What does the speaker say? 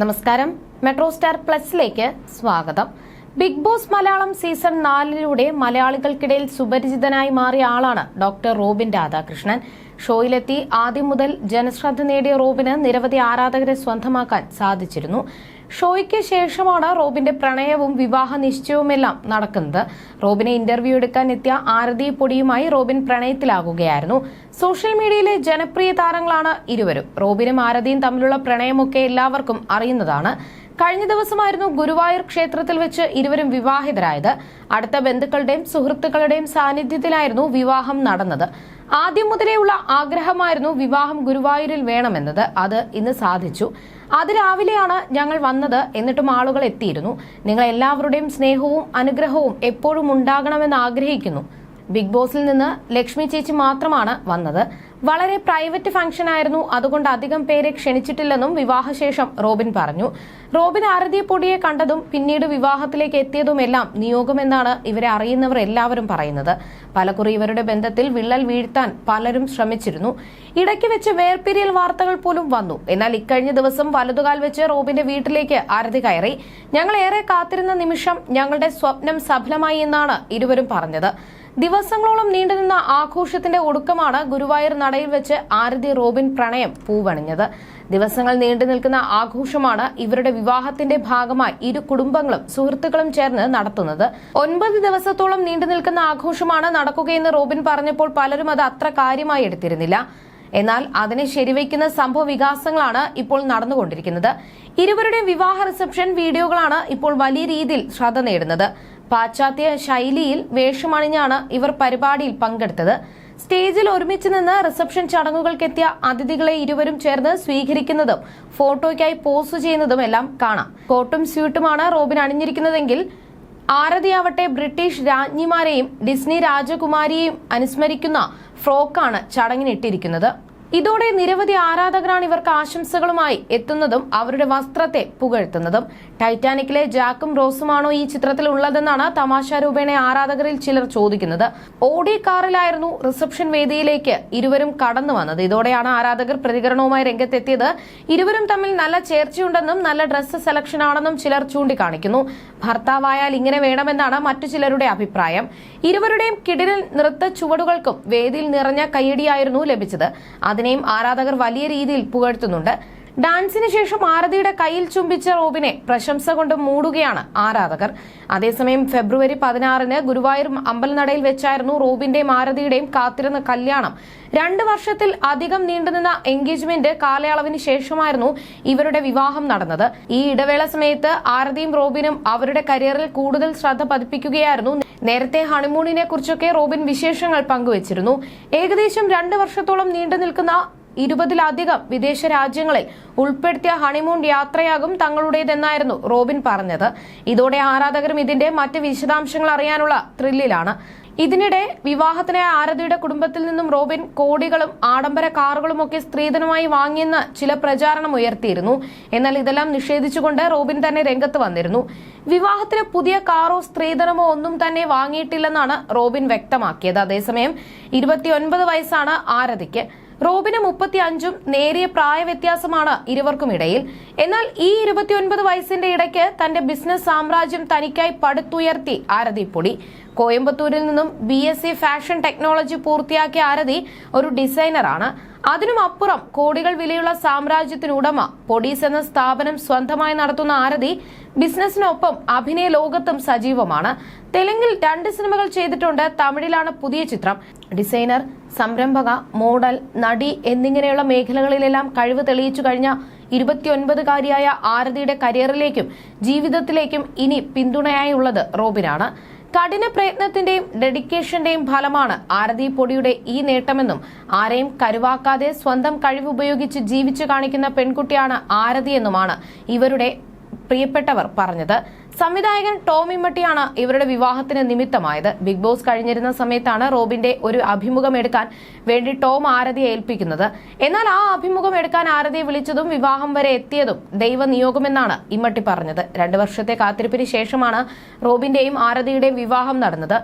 നമസ്കാരം. Metro star പ്ലസിലേക്ക് സ്വാഗതം. ബിഗ് ബോസ് മലയാളം സീസൺ നാലിലൂടെ മലയാളികൾക്കിടയിൽ സുപരിചിതനായി മാറിയ ആളാണ് ഡോക്ടർ റോബിൻ രാധാകൃഷ്ണൻ. ഷോയിലെത്തി ആദ്യം മുതൽ ജനശ്രദ്ധ നേടിയ റോബിന് നിരവധി ആരാധകരെ സ്വന്തമാക്കാൻ സാധിച്ചിരുന്നു. ഷോയ്ക്ക് ശേഷമാണ് റോബിന്റെ പ്രണയവും വിവാഹ നിശ്ചയവുമെല്ലാം നടക്കുന്നത്. റോബിനെ ഇന്റർവ്യൂ എടുക്കാൻ എത്തിയ ആരതി പൊടിയുമായി റോബിൻ പ്രണയത്തിലാകുകയായിരുന്നു. സോഷ്യൽ മീഡിയയിലെ ജനപ്രിയ താരങ്ങളാണ് ഇരുവരും. റോബിനും ആരതിയും തമ്മിലുള്ള പ്രണയമൊക്കെ എല്ലാവർക്കും അറിയുന്നതാണ്. കഴിഞ്ഞ ദിവസമായിരുന്നു ഗുരുവായൂർ ക്ഷേത്രത്തിൽ വെച്ച് ഇരുവരും വിവാഹിതരായത്. അടുത്ത ബന്ധുക്കളുടെയും സുഹൃത്തുക്കളുടെയും സാന്നിധ്യത്തിലായിരുന്നു വിവാഹം നടന്നത്. ആദ്യം മുതലേയുള്ള ആഗ്രഹമായിരുന്നു വിവാഹം ഗുരുവായൂരിൽ വേണമെന്നത്. അത് ഇന്ന് സാധിച്ചു. അതിരാവിലെയാണ് ഞങ്ങൾ വന്നത് എന്നിട്ടും ആളുകൾ എത്തിയിരുന്നു. നിങ്ങൾ എല്ലാവരുടെയും സ്നേഹവും അനുഗ്രഹവും എപ്പോഴും ഉണ്ടാകണമെന്ന് ആഗ്രഹിക്കുന്നു. ബിഗ് ബോസിൽ നിന്ന് ലക്ഷ്മി ചേച്ചി മാത്രമാണ് വന്നത്. വളരെ പ്രൈവറ്റ് ഫംഗ്ഷൻ ആയിരുന്നു. അതുകൊണ്ട് അധികം പേരെ ക്ഷണിച്ചിട്ടില്ലെന്നും വിവാഹശേഷം റോബിൻ പറഞ്ഞു. റോബിൻ ആരതി പൊടിയെ കണ്ടതും പിന്നീട് വിവാഹത്തിലേക്ക് എത്തിയതുമെല്ലാം നിയോഗമെന്നാണ് ഇവരെ അറിയുന്നവർ എല്ലാവരും പറയുന്നത്. പലകുറി ഇവരുടെ ബന്ധത്തിൽ വിള്ളൽ വീഴ്ത്താൻ പലരും ശ്രമിച്ചിരുന്നു. ഇടയ്ക്ക് വെച്ച് വേർപിരിയൽ വാർത്തകൾ പോലും വന്നു. എന്നാൽ ഇക്കഴിഞ്ഞ ദിവസം വലതുകാൽ വെച്ച് റോബിന്റെ വീട്ടിലേക്ക് ആരതി കയറി. ഞങ്ങൾ ഏറെ കാത്തിരുന്ന നിമിഷം ഞങ്ങളുടെ സ്വപ്നം സഫലമായി എന്നാണ് ഇരുവരും പറഞ്ഞത്. ദിവസങ്ങളോളം നീണ്ടുനിന്ന ആഘോഷത്തിന്റെ ഒടുക്കമാണ് ഗുരുവായൂർ നടയിൽ വെച്ച് ആരതി റോബിൻ പ്രണയം പൂവണിഞ്ഞത്. ദിവസങ്ങൾ നീണ്ടു നിൽക്കുന്ന ആഘോഷമാണ് ഇവരുടെ വിവാഹത്തിന്റെ ഭാഗമായി ഇരു കുടുംബങ്ങളും സുഹൃത്തുക്കളും ചേർന്ന് നടത്തുന്നത്. ഒൻപത് ദിവസത്തോളം നീണ്ടു നിൽക്കുന്ന ആഘോഷമാണ് നടക്കുകയെന്ന് റോബിൻ പറഞ്ഞപ്പോൾ പലരും അത് അത്ര കാര്യമായി എടുത്തിരുന്നില്ല. എന്നാൽ അതിനെ ശരിവയ്ക്കുന്ന സംഭവ വികാസങ്ങളാണ് ഇപ്പോൾ നടന്നുകൊണ്ടിരിക്കുന്നത്. ഇരുവരുടെയും വിവാഹ റിസപ്ഷൻ വീഡിയോകളാണ് ഇപ്പോൾ വലിയ രീതിയിൽ ശ്രദ്ധ നേടുന്നത്. പാശ്ചാത്യ ശൈലിയിൽ വേഷമണിഞ്ഞാണ് ഇവർ പരിപാടിയിൽ പങ്കെടുത്തത്. സ്റ്റേജിൽ ഒരുമിച്ച് നിന്ന് റിസപ്ഷൻ ചടങ്ങുകൾക്കെത്തിയ അതിഥികളെ ഇരുവരും ചേർന്ന് സ്വീകരിക്കുന്നതും ഫോട്ടോയ്ക്കായി പോസ്റ്റ് ചെയ്യുന്നതും എല്ലാം കാണാം. കോട്ടും സ്യൂട്ടുമാണ് റോബിൻ അണിഞ്ഞിരിക്കുന്നതെങ്കിൽ ആരതിയാവട്ടെ ബ്രിട്ടീഷ് രാജ്ഞിമാരെയും ഡിസ്നി രാജകുമാരിയെയും അനുസ്മരിക്കുന്ന ഫ്രോക്കാണ് ചടങ്ങിനിട്ടിരിക്കുന്നത്. ഇതോടെ നിരവധി ആരാധകരാണ് ഇവർക്ക് ആശംസകളുമായി എത്തുന്നതും അവരുടെ വസ്ത്രത്തെ പുകഴ്ത്തുന്നതും. ടൈറ്റാനിക്കിലെ ജാക്കും റോസുമാണോ ഈ ചിത്രത്തിൽ ഉള്ളതെന്നാണ് തമാശ രൂപേണ ആരാധകരിൽ ചിലർ ചോദിക്കുന്നത്. ഓഡി കാറിലായിരുന്നു റിസപ്ഷൻ വേദിയിലേക്ക് ഇരുവരും കടന്നു വന്നത്. ഇതോടെയാണ് ആരാധകർ പ്രതികരണവുമായി രംഗത്തെത്തിയത്. ഇരുവരും തമ്മിൽ നല്ല ചേർച്ചയുണ്ടെന്നും നല്ല ഡ്രസ്സ് സെലക്ഷൻ ആണെന്നും ചിലർ ചൂണ്ടിക്കാണിക്കുന്നു. ഭർത്താവായാൽ ഇങ്ങനെ വേണമെന്നാണ് മറ്റു ചിലരുടെ അഭിപ്രായം. ഇരുവരുടെയും കിടിലൻ നൃത്ത ചുവടുകൾക്കും വേദിയിൽ നിറഞ്ഞ കയ്യടിയായിരുന്നു ലഭിച്ചത്. അതിനെയും ആരാധകർ വലിയ രീതിയിൽ പുകഴ്ത്തുന്നുണ്ട്. ഡാൻസിന് ശേഷം ആരതിയുടെ കയ്യിൽ ചുംബിച്ച റോബിനെ പ്രശംസ കൊണ്ട് മൂടുകയാണ് ആരാധകർ. അതേസമയം ഫെബ്രുവരി പതിനാറിന് ഗുരുവായൂർ അമ്പലനടയിൽ വെച്ചായിരുന്നു റോബിന്റെയും ആരതിയുടെയും കാത്തിരുന്ന കല്യാണം. രണ്ട് വർഷത്തിൽ അധികം നീണ്ടുനിന്ന എൻഗേജ്മെന്റ് കാലയളവിന് ശേഷമായിരുന്നു ഇവരുടെ വിവാഹം നടന്നത്. ഈ ഇടവേള സമയത്ത് ആരതിയും റോബിനും അവരുടെ കരിയറിൽ കൂടുതൽ ശ്രദ്ധ പതിപ്പിക്കുകയായിരുന്നു. നേരത്തെ ഹണിമൂണിനെ കുറിച്ചൊക്കെ റോബിൻ വിശേഷങ്ങൾ പങ്കുവച്ചിരുന്നു. ഏകദേശം രണ്ട് വർഷത്തോളം നീണ്ടു നിൽക്കുന്ന ഇരുപതിലധികം വിദേശ രാജ്യങ്ങളിൽ ഉൾപ്പെടുത്തിയ ഹണിമൂൺ യാത്രയാകും തങ്ങളുടേതെന്നായിരുന്നു റോബിൻ പറഞ്ഞത്. ഇതോടെ ആരാധകരും ഇതിന്റെ മറ്റ് വിശദാംശങ്ങൾ അറിയാനുള്ള ത്രില്ലിലാണ്. ഇതിനിടെ വിവാഹത്തിനായ ആരതിയുടെ കുടുംബത്തിൽ നിന്നും റോബിൻ കോടികളും ആഡംബര കാറുകളും ഒക്കെ സ്ത്രീധനമായി വാങ്ങിയെന്ന് ചില പ്രചാരണം ഉയർത്തിയിരുന്നു. എന്നാൽ ഇതെല്ലാം നിഷേധിച്ചുകൊണ്ട് റോബിൻ തന്നെ രംഗത്ത് വന്നിരുന്നു. വിവാഹത്തിന് പുതിയ കാറോ സ്ത്രീധനമോ ഒന്നും തന്നെ വാങ്ങിയിട്ടില്ലെന്നാണ് റോബിൻ വ്യക്തമാക്കിയത്. അതേസമയം ഇരുപത്തിയൊൻപത് വയസ്സാണ് ആരതിക്ക്. റോബിന് മുപ്പത്തി അഞ്ചും നേരിയ പ്രായവ്യത്യാസമാണ് ഇരുവർക്കും ഇടയിൽ. എന്നാൽ ഈ ഇരുപത്തിയൊൻപത് വയസ്സിന്റെ ഇടയ്ക്ക് തന്റെ ബിസിനസ് സാമ്രാജ്യം തനിക്കായി പടുത്തുയർത്തി ആരതി പൊടി. കോയമ്പത്തൂരിൽ നിന്നും B S C fashion technology പൂർത്തിയാക്കിയ ആരതി ഒരു ഡിസൈനറാണ്. അതിനും അപ്പുറം കോടികൾ വിലയുള്ള സാമ്രാജ്യത്തിനുടമ പൊടീസ് എന്ന സ്ഥാപനം സ്വന്തമായി നടത്തുന്ന ആരതി ബിസിനസിനൊപ്പം അഭിനയ ലോകത്തും സജീവമാണ്. തെലുങ്കിൽ രണ്ട് സിനിമകൾ ചെയ്തിട്ടുണ്ട്. തമിഴിലാണ് പുതിയ ചിത്രം. ഡിസൈനർ സംരംഭക മോഡൽ നടി എന്നിങ്ങനെയുള്ള മേഖലകളിലെല്ലാം കഴിവ് തെളിയിച്ചു കഴിഞ്ഞ ഇരുപത്തിയൊൻപതുകാരിയായ ആരതിയുടെ കരിയറിലേക്കും ജീവിതത്തിലേക്കും ഇനി പിന്തുണയായുള്ളത് റോബിനാണ്. കഠിന പ്രയത്നത്തിന്റെയും ഡെഡിക്കേഷന്റെയും ഫലമാണ് ആരതി പൊടിയുടെ ഈ നേട്ടമെന്നും ആരെയും കരുവാക്കാതെ സ്വന്തം കഴിവുപയോഗിച്ച് ജീവിച്ചു കാണിക്കുന്ന പെൺകുട്ടിയാണ് ആരതി എന്നുമാണ് ഇവരുടെ പ്രിയപ്പെട്ടവർ പറഞ്ഞത് സംവിധായകൻ ടോമി മട്ടിയാണ് ഇവരുടെ വിവാഹത്തിന് നിമിത്തമായത്. ബിഗ് ബോസ് കഴിഞ്ഞിരുന്ന സമയത്താണ് റോബിന്റെ ഒരു അഭിമുഖം എടുക്കാൻ വേണ്ടി ടോം ആരതിയെ ഏൽപ്പിക്കുന്നത്. എന്നാൽ ആ അഭിമുഖം എടുക്കാൻ ആരതിയെ വിളിച്ചതും വിവാഹം വരെ എത്തിയതും ദൈവനിയോഗമെന്നാണ് ഇമ്മട്ടി പറഞ്ഞത്. രണ്ടു വർഷത്തെ കാത്തിരിപ്പിന് ശേഷമാണ് റോബിന്റെയും ആരതിയുടെയും വിവാഹം നടന്നത്.